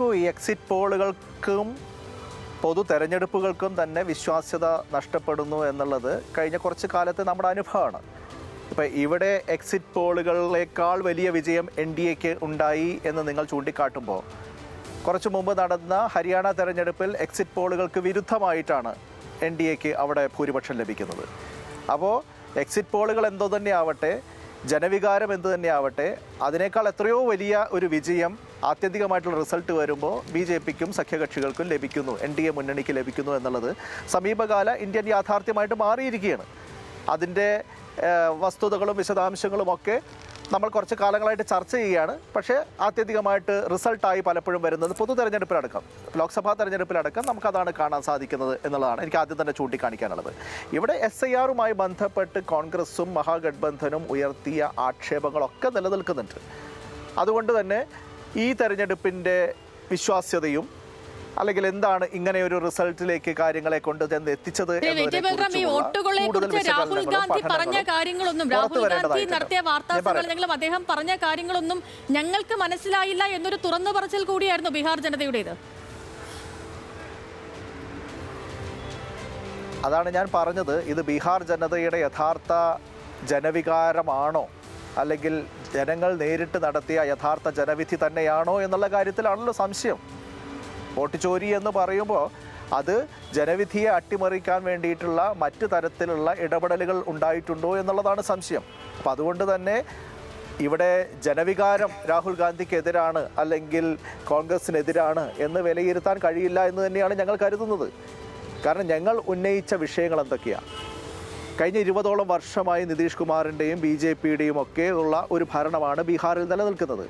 നോക്കൂ ഈ എക്സിറ്റ് പോളുകൾക്കും പൊതു തെരഞ്ഞെടുപ്പുകൾക്കും തന്നെ വിശ്വാസ്യത നഷ്ടപ്പെടുന്നു എന്നുള്ളത് കഴിഞ്ഞ കുറച്ച് കാലത്തെ നമ്മുടെ അനുഭവമാണ്. ഇപ്പം ഇവിടെ എക്സിറ്റ് പോളുകളേക്കാൾ വലിയ വിജയം എൻ ഡി എക്ക് ഉണ്ടായി എന്ന് നിങ്ങൾ ചൂണ്ടിക്കാട്ടുമ്പോൾ കുറച്ച് മുമ്പ് നടന്ന ഹരിയാന തെരഞ്ഞെടുപ്പിൽ എക്സിറ്റ് പോളുകൾക്ക് വിരുദ്ധമായിട്ടാണ് എൻ ഡി എക്ക് അവിടെ ഭൂരിപക്ഷം ലഭിക്കുന്നത്. അപ്പോൾ എക്സിറ്റ് പോളുകൾ എന്തോ തന്നെ ആവട്ടെ ജനവികാരം എന്തു തന്നെ ആവട്ടെ അതിനേക്കാൾ എത്രയോ വലിയ ഒരു വിജയം ആത്യന്തികമായിട്ടുള്ള റിസൾട്ട് വരുമ്പോൾ ബി ജെ പിക്കും സഖ്യകക്ഷികൾക്കും ലഭിക്കുന്നു. എൻ ഡി എ മുന്നണിക്ക് ലഭിക്കുന്നു എന്നുള്ളത് സമീപകാല ഇന്ത്യൻ യാഥാർത്ഥ്യമായിട്ട് മാറിയിരിക്കുകയാണ്. അതിന്റെ വസ്തുതകളും വിശദാംശങ്ങളും ഒക്കെ നമ്മൾ കുറച്ച് കാലങ്ങളായിട്ട് ചർച്ച ചെയ്യുകയാണ്. പക്ഷേ ആത്യന്തികമായിട്ട് റിസൾട്ടായി പലപ്പോഴും വരുന്നത് പൊതു തെരഞ്ഞെടുപ്പിലടക്കം. ലോക്സഭാ തെരഞ്ഞെടുപ്പിലടക്കം നമുക്കതാണ് കാണാൻ സാധിക്കുന്നത് എന്നുള്ളതാണ് എനിക്ക് ആദ്യം തന്നെ ചൂണ്ടിക്കാണിക്കാനുള്ളത്. ഇവിടെ എസ് ഐ ആറുമായി ബന്ധപ്പെട്ട് കോൺഗ്രസും മഹാഗഡ്ബന്ധനും ഉയർത്തിയ ആക്ഷേപങ്ങളൊക്കെ നിലനിൽക്കുന്നുണ്ട്. അതുകൊണ്ട് തന്നെ ഈ തെരഞ്ഞെടുപ്പിന്റെ വിശ്വാസ്യതയും അല്ലെങ്കിൽ എന്താണ് ഇങ്ങനെ ഒരു റിസൾട്ടിലേക്ക് കാര്യങ്ങളെ കൊണ്ട് ചെന്ന് എത്തിച്ചത് രാഹുൽ ഗാന്ധി പറഞ്ഞ കാര്യങ്ങളൊന്നും രാഹുൽ ഗാന്ധി നടത്തിയ വാർത്താ സമ്മേളനങ്ങളും അദ്ദേഹം പറഞ്ഞ കാര്യങ്ങളൊന്നും ഞങ്ങൾക്ക് മനസ്സിലായില്ല എന്നൊരു തുറന്നു പറച്ചിൽ കൂടിയായിരുന്നു ബീഹാർ ജനതയുടേത്. അതാണ് ഞാൻ പറഞ്ഞത്. ഇത് ബീഹാർ ജനതയുടെ യഥാർത്ഥ ജനവികാരമാണോ? അല്ലെങ്കിൽ ജനങ്ങൾ നേരിട്ട് നടത്തിയ യഥാർത്ഥ ജനവിധി തന്നെയാണോ എന്നുള്ള കാര്യത്തിലാണല്ലോ സംശയം. വോട്ട് ചോരി എന്ന് പറയുമ്പോൾ അത് ജനവിധിയെ അട്ടിമറിക്കാൻ വേണ്ടിയിട്ടുള്ള മറ്റ് തരത്തിലുള്ള ഇടപെടലുകൾ ഉണ്ടായിട്ടുണ്ടോ എന്നുള്ളതാണ് സംശയം. അപ്പം അതുകൊണ്ട് തന്നെ ഇവിടെ ജനവികാരം രാഹുൽ ഗാന്ധിക്കെതിരാണ് അല്ലെങ്കിൽ കോൺഗ്രസിനെതിരാണ് എന്ന് വിലയിരുത്താൻ കഴിയില്ല എന്ന് തന്നെയാണ് ഞങ്ങൾ കരുതുന്നത്. കാരണം ഞങ്ങൾ ഉന്നയിച്ച വിഷയങ്ങൾ എന്തൊക്കെയാണ്? കഴിഞ്ഞ ഇരുപതോളം വർഷമായി നിതീഷ് കുമാറിന്റെയും ബി ജെ പിയുടെയും ഒക്കെ ഉള്ള ഒരു ഭരണമാണ് ബീഹാറിൽ നിലനിൽക്കുന്നത്.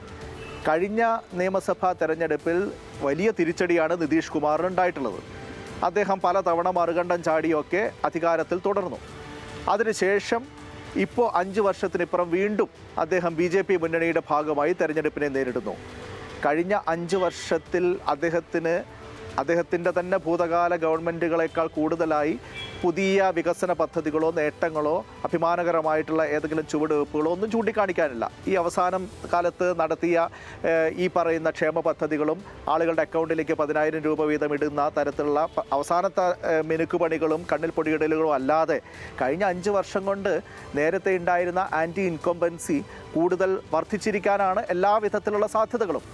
കഴിഞ്ഞ നിയമസഭാ തെരഞ്ഞെടുപ്പിൽ വലിയ തിരിച്ചടിയാണ് നിതീഷ് കുമാറിനുണ്ടായിട്ടുള്ളത്. അദ്ദേഹം പലതവണ മറുകണ്ഠം ചാടിയൊക്കെ അധികാരത്തിൽ തുടർന്നു. അതിനുശേഷം ഇപ്പോൾ അഞ്ച് വർഷത്തിനിപ്പുറം വീണ്ടും അദ്ദേഹം ബി ജെ പി മുന്നണിയുടെ ഭാഗമായി തെരഞ്ഞെടുപ്പിനെ നേരിടുന്നു. കഴിഞ്ഞ അഞ്ച് വർഷത്തിൽ അദ്ദേഹത്തിന് അദ്ദേഹത്തിന്റെ തന്നെ ഭൂതകാല ഗവൺമെന്റുകളെക്കാൾ കൂടുതലായി പുതിയ വികസന പദ്ധതികളോ നേട്ടങ്ങളോ അഭിമാനകരമായിട്ടുള്ള ഏതെങ്കിലും ചുവടുവെപ്പുകളോ ഒന്നും ചൂണ്ടിക്കാണിക്കാനില്ല. ഈ അവസാനം കാലത്ത് നടത്തിയ ഈ പറയുന്ന ക്ഷേമ പദ്ധതികളും ആളുകളുടെ അക്കൗണ്ടിലേക്ക് പതിനായിരം രൂപ വീതം ഇടുന്ന തരത്തിലുള്ള അവസാനത്തെ മിനുക്കുപണികളും കണ്ണിൽ പൊടിയിടലുകളും അല്ലാതെ കഴിഞ്ഞ അഞ്ച് വർഷം കൊണ്ട് നേരത്തെ ഉണ്ടായിരുന്ന ആന്റി ഇൻകോംബൻസി കൂടുതൽ വർദ്ധിച്ചിരിക്കാനാണ് എല്ലാ വിധത്തിലുള്ള സാധ്യതകളും.